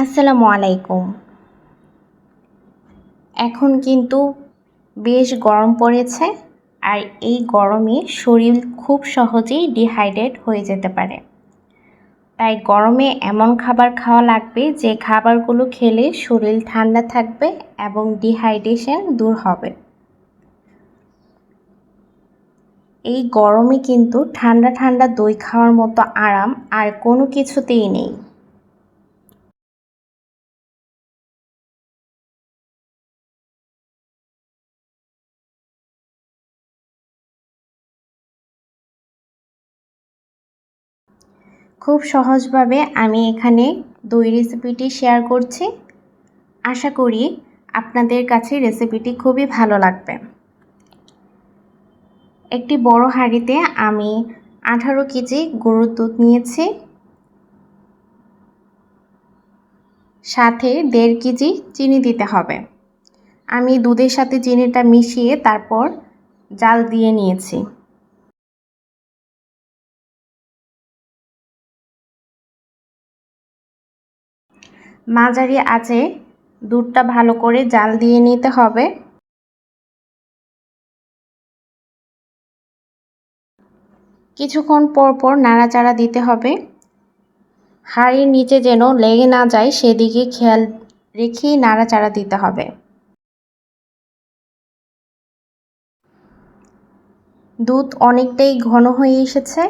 আসসালামু আলাইকুম। এখন কিন্তু বেশ গরম পড়েছে আর এই গরমে শরীর খুব সহজেই ডিহাইড্রেট হয়ে যেতে পারে। তাই গরমে এমন খাবার খাওয়া লাগবে যে খাবারগুলো খেলে শরীর ঠান্ডা থাকবে এবং ডিহাইড্রেশন দূর হবে। এই গরমে কিন্তু ঠান্ডা ঠান্ডা দই খাওয়ার মতো আরাম আর কোনো কিছুতেই নেই। খুব সহজভাবে আমি এখানে দই রেসিপিটি শেয়ার করছি। আশা করি আপনাদের কাছে রেসিপিটি খুবই ভালো লাগবে। একটি বড় হাঁড়িতে আমি আঠারো কেজি গরুর দুধ নিয়েছি। সাথে দেড় কেজি চিনি দিতে হবে। আমি দুধের সাথে চিনিটা মিশিয়ে তারপর জাল দিয়ে নিয়েছি। মাঝারি আছে, দুধটা ভালো করে জাল দিয়ে নিতে হবে। কিছুক্ষণ পর পর নাড়াচাড়া দিতে হবে। হাড়ির নিচে যেন লেগে না যায়, সেদিকে খেয়াল রেখেই নাড়াচাড়া দিতে হবে। দুধ অনেকটাই ঘন হয়ে এসেছে,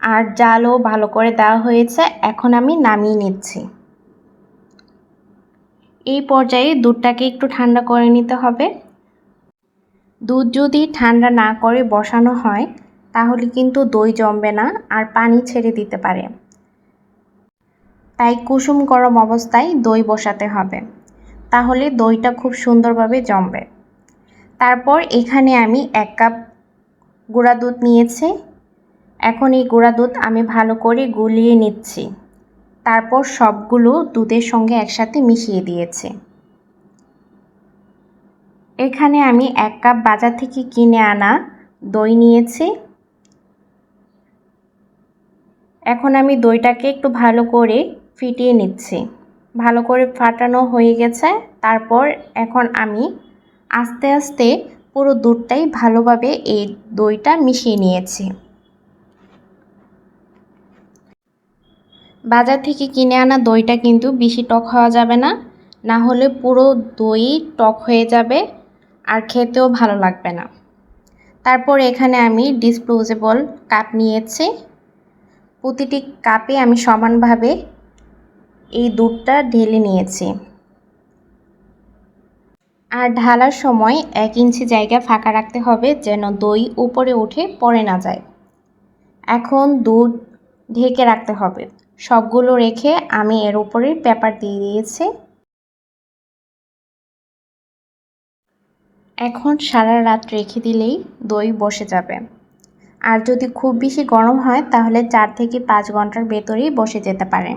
আর জালও ভালো করে দেওয়া হয়েছে। এখন আমি নামিয়ে নিচ্ছি। এই পর্যায়ে দুধটাকে একটু ঠান্ডা করে নিতে হবে। দুধ যদি ঠান্ডা না করে বসানো হয়, তাহলে কিন্তু দই জমবে না আর পানি ছেড়ে দিতে পারে। তাই কুসুম গরম অবস্থায় দই বসাতে হবে। তাহলে দইটা খুব সুন্দরভাবে জমবে। তারপর এখানে আমি এক কাপ গুঁড়া দুধ নিয়েছি। এখন এই গুঁড়া দুধ আমি ভালো করে গুলিয়ে নিচ্ছি। তারপর সবগুলো দুধের সঙ্গে একসাথে মিশিয়ে দিয়েছি। এখানে আমি এক কাপ বাজার থেকে কিনে আনা দই নিয়েছি। এখন আমি দইটাকে একটু ভালো করে ফিটিয়ে নিচ্ছি। ভালো করে ফাটানো হয়ে গেছে। তারপর এখন আমি আস্তে আস্তে পুরো দুধটাই ভালোভাবে এই দইটা মিশিয়ে নিয়েছি। বাজার থেকে কিনে আনা দইটা কিন্তু বেশি টক হওয়া যাবে না। না হলে পুরো দই টক হয়ে যাবে আর খেতেও ভালো লাগবে না। তারপর এখানে আমি ডিসপোজেবল কাপ নিয়েছি। প্রতিটি কাপে আমি সমানভাবে এই দুধটা ঢেলে নিয়েছি। আর ঢালার সময় এক ইঞ্চি জায়গা ফাঁকা রাখতে হবে যেন দই উপরে উঠে পড়ে না যায়। এখন দুধ ঢেকে রাখতে হবে। সবগুলো রেখে আমি এর উপরে পেপার দিয়ে দিয়েছি। এখন সারা রাত রেখে দিলেই দই বসে যাবে। আর যদি খুব বেশি গরম হয়, তাহলে চার থেকে পাঁচ ঘণ্টার ভেতরেই বসে যেতে পারে।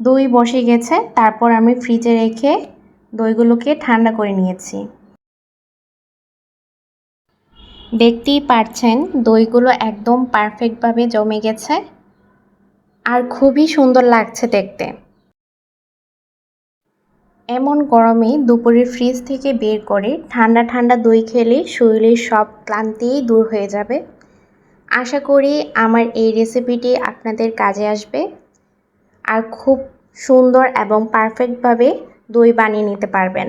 দই বসে গেছে, তারপর আমি ফ্রিজে রেখে দইগুলোকে ঠান্ডা করে নিয়েছি। দেখতেই পারছেন দইগুলো একদম পারফেক্টভাবে জমে গেছে আর খুবই সুন্দর লাগছে দেখতে। এমন গরমে দুপুরে ফ্রিজ থেকে বের করে ঠান্ডা ঠান্ডা দই খেলে শরীরের সব ক্লান্তিই দূর হয়ে যাবে। আশা করি আমার এই রেসিপিটি আপনাদের কাজে আসবে আর খুব সুন্দর এবং পারফেক্টভাবে দই বানিয়ে নিতে পারবেন।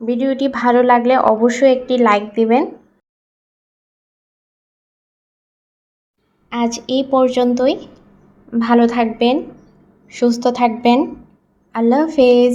ভিডিওটি ভালো লাগলে অবশ্যই একটি লাইক দিবেন। আজ এই পর্যন্তই। ভালো থাকবেন, সুস্থ থাকবেন। আল্লাহ হাফেজ।